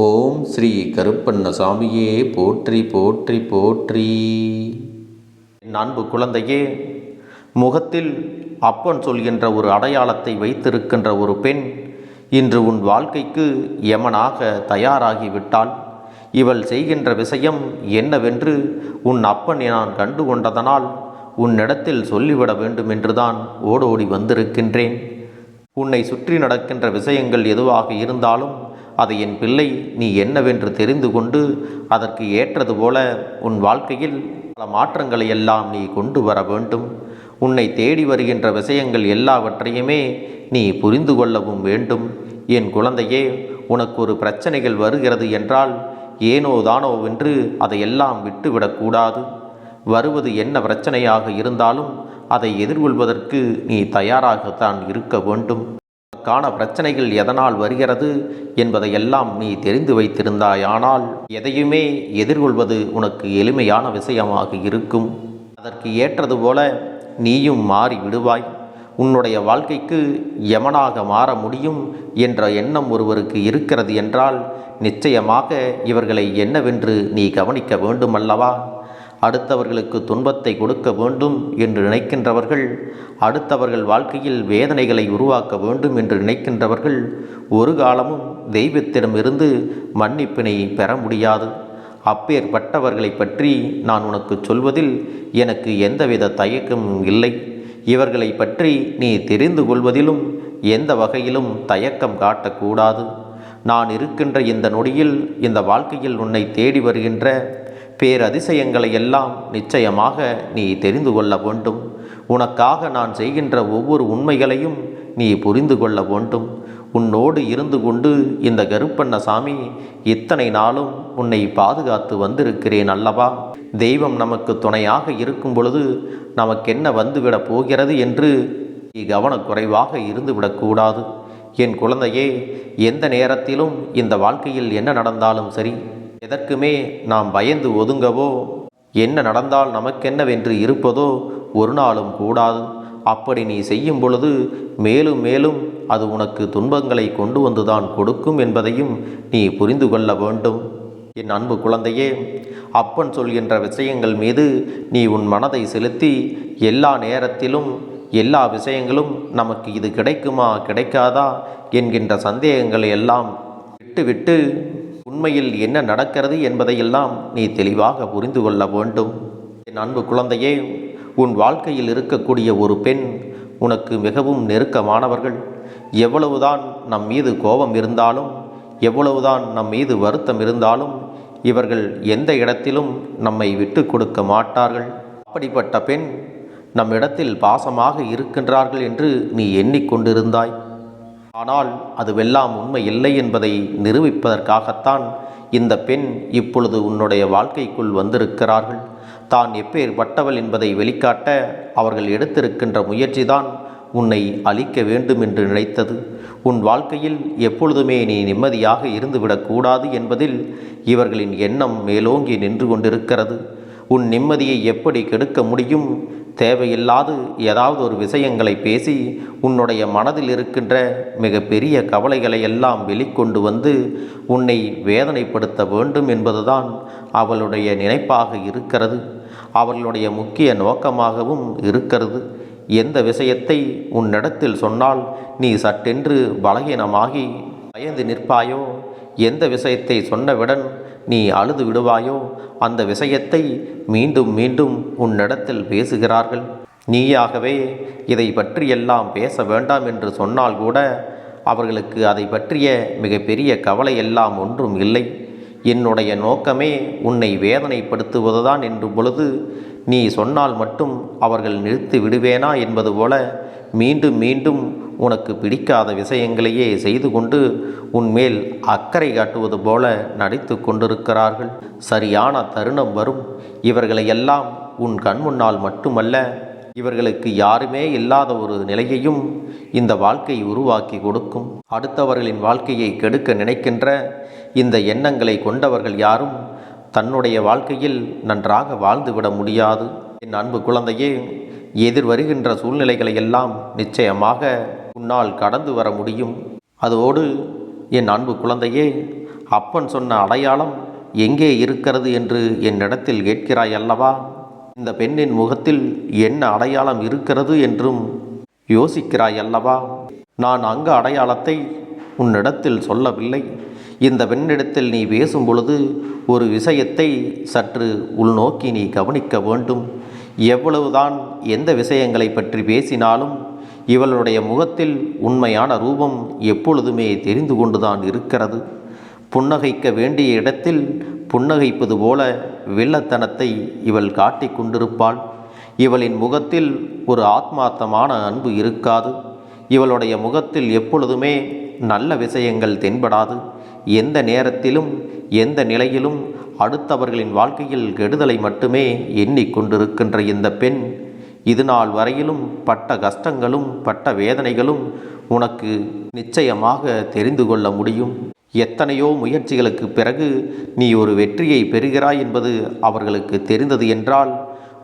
ஓம் ஸ்ரீ கருப்பண்ணசாமியே போற்றி போற்றி போற்றி. என் அன்பு குழந்தையே முகத்தில் அப்பன் சொல்கின்ற ஒரு அடையாளத்தை வைத்திருக்கின்ற ஒரு பெண் இன்று உன் வாழ்க்கைக்கு யமனாக தயாராகிவிட்டாள். இவள் செய்கின்ற விஷயம் என்னவென்று உன் அப்பன் நான் கண்டு கொண்டதனால் உன்னிடத்தில் சொல்லிவிட வேண்டும் என்றுதான் ஓடோடி வந்திருக்கின்றேன். உன்னை சுற்றி நடக்கின்ற விஷயங்கள் எதுவாக இருந்தாலும் அதை என் பிள்ளை நீ என்னவென்று தெரிந்து கொண்டு அதற்கு ஏற்றது போல உன் வாழ்க்கையில் பல மாற்றங்களை எல்லாம் நீ கொண்டு வர வேண்டும். உன்னை தேடி வருகின்ற விஷயங்கள் எல்லாவற்றையுமே நீ புரிந்து கொள்ளவும் வேண்டும். என் குழந்தையே உனக்கு ஒரு பிரச்சனைகள் வருகிறது என்றால் ஏனோ தானோ என்று அதையெல்லாம் விட்டுவிடக்கூடாது வருவது என்ன பிரச்சனையாக இருந்தாலும் அதை எதிர்கொள்வதற்கு நீ தயாராகத்தான் இருக்க வேண்டும். உனக்கான பிரச்சனைகள் எதனால் வருகிறது என்பதையெல்லாம் நீ தெரிந்து வைத்திருந்தாயானால் எதையுமே எதிர்கொள்வது உனக்கு எளிமையான விஷயமாக இருக்கும். அதற்கு ஏற்றது போல நீயும் மாறி விடுவாய். உன்னுடைய வாழ்க்கைக்கு யமனாக மாற முடியும் என்ற எண்ணம் ஒருவருக்கு இருக்கிறது என்றால் நிச்சயமாக இவர்களை என்னவென்று நீ கவனிக்க வேண்டுமல்லவா? அடுத்தவர்களுக்கு துன்பத்தை கொடுக்க வேண்டும் என்று நினைக்கின்றவர்கள் அடுத்தவர்கள் வாழ்க்கையில் வேதனைகளை உருவாக்க வேண்டும் என்று நினைக்கின்றவர்கள் ஒரு காலமும் தெய்வத்திடமிருந்து மன்னிப்பினை பெற முடியாது. அப்பேற்பட்டவர்களை பற்றி நான் உனக்கு சொல்வதில் எனக்கு எந்தவித தயக்கமும் இல்லை. இவர்களை பற்றி நீ தெரிந்து கொள்வதிலும் எந்த வகையிலும் தயக்கம் காட்டக்கூடாது. நான் இருக்கின்ற இந்த நொடியில் இந்த வாழ்க்கையில் உன்னை தேடி வருகின்ற பேரதிசயங்களை எல்லாம் நிச்சயமாக நீ தெரிந்து கொள்ள வேண்டும். உனக்காக நான் செய்கின்ற ஒவ்வொரு உண்மைகளையும் நீ புரிந்து கொள்ள வேண்டும். உன்னோடு இருந்து கொண்டு இந்த கருப்பண்ண சாமி இத்தனை நாளும் உன்னை பாதுகாத்து வந்திருக்கிறேன் அல்லவா? தெய்வம் நமக்கு துணையாக இருக்கும் பொழுது நமக்கென்ன வந்துவிடப் போகிறது என்று நீ கவனக்குறைவாக இருந்துவிடக்கூடாது என் குழந்தையே எந்த நேரத்திலும் இந்த வாழ்க்கையில் என்ன நடந்தாலும் சரி எதற்குமே நாம் பயந்து ஒதுங்கவோ? என்ன நடந்தால் நமக்கென்னவென்று இருப்பதோ ஒரு நாளும் கூடாது. அப்படி நீ செய்யும் பொழுது மேலும் மேலும் அது உனக்கு துன்பங்களை கொண்டு வந்துதான் கொடுக்கும் என்பதையும் நீ புரிந்து கொள்ள வேண்டும். என் அன்பு குழந்தையே அப்பன் சொல்கின்ற விஷயங்கள் மீது நீ உன் மனதை செலுத்தி எல்லா நேரத்திலும் எல்லா விஷயங்களும் நமக்கு இது கிடைக்குமா கிடைக்காதா? என்கின்ற சந்தேகங்களை எல்லாம் விட்டுவிட்டு உண்மையில் என்ன நடக்கிறது என்பதையெல்லாம் நீ தெளிவாக புரிந்து கொள்ள வேண்டும். என் அன்பு குழந்தையே உன் வாழ்க்கையில் இருக்கக்கூடிய ஒரு பெண் உனக்கு மிகவும் நெருக்கமானவர்கள். எவ்வளவுதான் நம் மீது கோபம் இருந்தாலும் எவ்வளவுதான் நம் மீது வருத்தம் இருந்தாலும் இவர்கள் எந்த இடத்திலும் நம்மை விட்டு கொடுக்க மாட்டார்கள். அப்படிப்பட்ட பெண் நம் இடத்தில் பாசமாக இருக்கின்றார்கள் என்று நீ எண்ணிக்கொண்டிருந்தாய் ஆனால் அதுவெல்லாம் உண்மை இல்லை என்பதை நிரூபிப்பதற்காகத்தான் இந்த பெண் இப்பொழுது உன்னுடைய வாழ்க்கைக்குள் வந்திருக்கிறார்கள். தான் எப்பேற்பட்டவள் என்பதை வெளிக்காட்ட அவர்கள் எடுத்திருக்கின்ற முயற்சிதான் உன்னை அழிக்க வேண்டும் என்று நினைத்தது. உன் வாழ்க்கையில் எப்பொழுதுமே நீ நிம்மதியாக இருந்துவிடக்கூடாது என்பதில் இவர்களின் எண்ணம் மேலோங்கி நின்று கொண்டிருக்கிறது. உன் நிம்மதியை எப்படி கெடுக்க முடியும்? தேவையில்லாது ஏதாவது ஒரு விஷயங்களை பேசி உன்னுடைய மனதில் இருக்கின்ற மிகப்பெரிய கவலைகளை எல்லாம் வெளிக்கொண்டு வந்து உன்னை வேதனைப்படுத்த வேண்டும் என்பதுதான் அவளுடைய நினைப்பாக இருக்கிறது. அவர்களுடைய முக்கிய நோக்கமாகவும் இருக்கிறது. எந்த விஷயத்தை உன்னிடத்தில் சொன்னால் நீ சட்டென்று பலகீனமாகி பயந்து நிற்பாயோ? எந்த விஷயத்தை சொன்னவுடன் நீ அழுது விடுவாயோ? அந்த விஷயத்தை மீண்டும் மீண்டும் உன்னிடத்தில் பேசுகிறார்கள். நீயாகவே இதை பற்றியெல்லாம் பேச வேண்டாம் என்று சொன்னால் கூட அவர்களுக்கு அதை பற்றிய மிகப்பெரிய கவலை எல்லாம் ஒன்றும் இல்லை. என்னுடைய நோக்கமே உன்னை வேதனைப்படுத்துவதுதான் என்று பொழுது நீ சொன்னால் மட்டும் அவர்கள் நிறுத்தி விடுவேனா என்பது போல மீண்டும் மீண்டும் உனக்கு பிடிக்காத விஷயங்களையே செய்து கொண்டு உன்மேல் அக்கறை காட்டுவது போல நடித்து கொண்டிருக்கிறார்கள். சரியான தருணம் வரும். இவர்களையெல்லாம் உன் கண் முன்னால் மட்டுமல்ல இவர்களுக்கு யாருமே இல்லாத ஒரு நிலையையும் இந்த வாழ்க்கை உருவாக்கி கொடுக்கும். அடுத்தவர்களின் வாழ்க்கையை கெடுக்க நினைக்கின்ற இந்த எண்ணங்களை கொண்டவர்கள் யாரும் தன்னுடைய வாழ்க்கையில் நன்றாக வாழ்ந்துவிட முடியாது. என் அன்பு குழந்தையே எதிர் வருகின்ற சூழ்நிலைகளை எல்லாம் நிச்சயமாக உன்னால் கடந்து வர முடியும். அதோடு என் அன்பு குழந்தையே அப்பன் சொன்ன அடையாளம் எங்கே இருக்கிறது என்று என்னிடத்தில் கேட்கிறாய் அல்லவா இந்த பெண்ணின் முகத்தில் என்ன அடையாளம் இருக்கிறது என்றும் யோசிக்கிறாய் அல்லவா நான் அங்கு அடையாளத்தை உன்னிடத்தில் சொல்லவில்லை. இந்த பெண்ணிடத்தில் நீ பேசும் பொழுது ஒரு விஷயத்தை சற்று உள்நோக்கி நீ கவனிக்க வேண்டும். எவ்வளவுதான் எந்த விஷயங்களை பற்றி பேசினாலும் இவளுடைய முகத்தில் உண்மையான ரூபம் எப்பொழுதுமே தெரிந்து கொண்டுதான் இருக்கிறது. புன்னகைக்க வேண்டிய இடத்தில் புன்னகைப்பது போல வில்லத்தனத்தை இவள் காட்டிக் கொண்டிருப்பாள். இவளின் முகத்தில் ஒரு ஆத்மார்த்தமான அன்பு இருக்காது. இவளுடைய முகத்தில் எப்பொழுதுமே நல்ல விஷயங்கள் தென்படாது. எந்த நேரத்திலும் எந்த நிலையிலும் அடுத்தவர்களின் வாழ்க்கையில் கெடுதலை மட்டுமே எண்ணிக்கொண்டிருக்கின்ற இந்த பெண் இது நாள் வரையிலும் பட்ட கஷ்டங்களும் பட்ட வேதனைகளும் உனக்கு நிச்சயமாக தெரிந்து கொள்ள முடியும். எத்தனையோ முயற்சிகளுக்கு பிறகு நீ ஒரு வெற்றியை பெறுகிறாய் என்பது அவர்களுக்கு தெரிந்தது என்றால்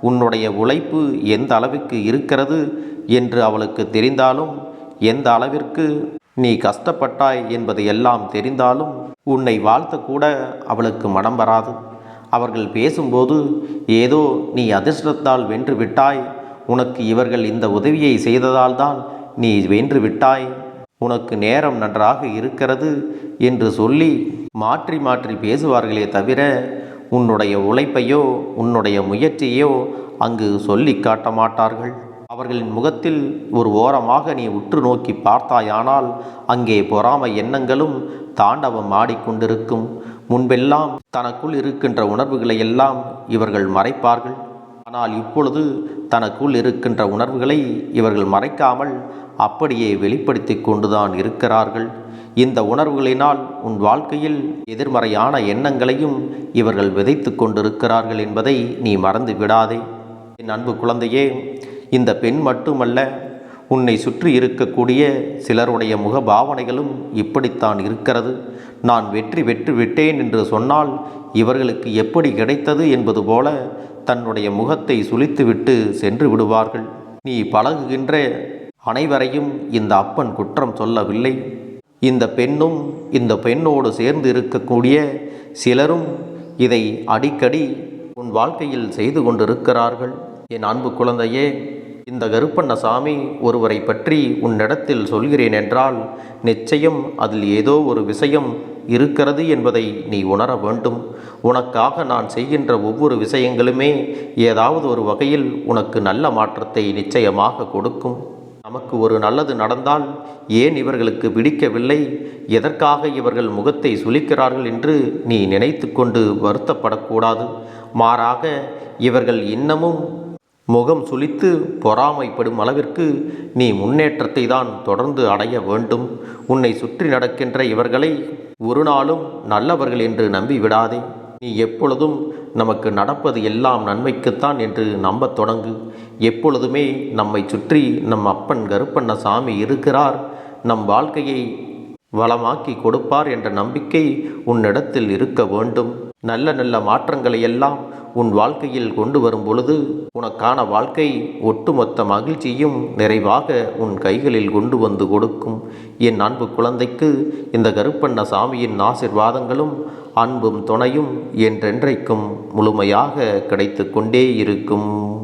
உன்னுடைய உழைப்பு எந்த அளவுக்கு இருக்கிறது என்று அவளுக்கு தெரிந்தாலும் எந்த அளவிற்கு நீ கஷ்டப்பட்டாய் என்பது எல்லாம் தெரிந்தாலும் உன்னை வாழ்த்தக்கூட அவளுக்கு மனம் வராது. அவர்கள் பேசும்போது ஏதோ நீ அதிர்ஷ்டத்தால் வென்று விட்டாய். உனக்கு இவர்கள் இந்த உதவியை செய்ததால்தான் நீ வென்று விட்டாய். உனக்கு நேரம் நன்றாக இருக்கிறது என்று சொல்லி மாற்றி மாற்றி பேசுவார்களே தவிர உன்னுடைய உழைப்பையோ உன்னுடைய முயற்சியோ அங்கு சொல்லி காட்ட மாட்டார்கள் அவர்களின் முகத்தில் ஒரு ஓரமாக நீ உற்று நோக்கி பார்த்தாயானால் அங்கே பொறாமை எண்ணங்களும் தாண்டவம் ஆடிக்கொண்டிருக்கும். முன்பெல்லாம் தனக்குள் இருக்கின்ற உணர்வுகளை எல்லாம் இவர்கள் மறைப்பார்கள். ஆனால் இப்பொழுது தனக்குள் இருக்கின்ற உணர்வுகளை இவர்கள் மறைக்காமல் அப்படியே வெளிப்படுத்தி கொண்டுதான் இருக்கிறார்கள். இந்த உணர்வுகளினால் உன் வாழ்க்கையில் எதிர்மறையான எண்ணங்களையும் இவர்கள் விதைத்து கொண்டிருக்கிறார்கள் என்பதை நீ மறந்து விடாதே என் அன்பு குழந்தையே இந்த பெண் மட்டுமல்ல உன்னை சுற்றி இருக்கக்கூடிய சிலருடைய முக பாவனைகளும் இப்படித்தான் இருக்கிறது. நான் வெற்றி வெற்றி விட்டேன் என்று சொன்னால் இவர்களுக்கு எப்படி கிடைத்தது என்பது போல தன்னுடைய முகத்தை சுளித்துவிட்டு சென்று விடுவார்கள். நீ பழகுகின்ற அனைவரையும் இந்த அப்பன் குற்றம் சொல்லவில்லை. இந்த பெண்ணும் இந்த பெண்ணோடு சேர்ந்து இருக்கக்கூடிய சிலரும் இதை அடிக்கடி உன் வாழ்க்கையில் செய்து கொண்டிருக்கிறார்கள். என் அன்பு குழந்தையே இந்த கருப்பண்ணசாமி ஒருவரை பற்றி உன்னிடத்தில் சொல்கிறேன் என்றால் நிச்சயம் அதில் ஏதோ ஒரு விஷயம் இருக்கிறது என்பதை நீ உணர வேண்டும். உனக்காக நான் செய்கின்ற ஒவ்வொரு விஷயங்களுமே ஏதாவது ஒரு வகையில் உனக்கு நல்ல மாற்றத்தை நிச்சயமாக கொடுக்கும். நமக்கு ஒரு நல்லது நடந்தால் ஏன் இவர்களுக்கு பிடிக்கவில்லை? எதற்காக இவர்கள் முகத்தை சுளிக்கிறார்கள் என்று நீ நினைத்து கொண்டு வருத்தப்படக்கூடாது. மாறாக இவர்கள் இன்னமும் முகம் சுளித்து பொறாமைப்படும் அளவிற்கு நீ முன்னேற்றத்தை தான் தொடர்ந்து அடைய வேண்டும். உன்னை சுற்றி நடக்கின்ற இவர்களை ஒரு நாளும் நல்லவர்கள் என்று நம்பி விடாதே. நீ எப்பொழுதும் நமக்கு நடப்பது எல்லாம் நன்மைக்குத்தான் என்று நம்பத் தொடங்கு. எப்பொழுதுமே நம்மை சுற்றி நம் அப்பன் கருப்பண்ண சாமி இருக்கிறார். நம் வாழ்க்கையை வளமாக்கி கொடுப்பார் என்ற நம்பிக்கை உன்னிடத்தில் இருக்க வேண்டும். நல்ல நல்ல மாற்றங்களை எல்லாம் உன் வாழ்க்கையில் கொண்டு வரும் பொழுது உனக்கான வாழ்க்கை ஒட்டுமொத்த மகிழ்ச்சியும் நிறைவாக உன் கைகளில் கொண்டு வந்து கொடுக்கும். என் அன்பு குழந்தைக்கு இந்த கருப்பண்ண சாமியின் ஆசிர்வாதங்களும் அன்பும் துணையும் என்றென்றைக்கும் முழுமையாக கிடைத்து கொண்டே இருக்கும்.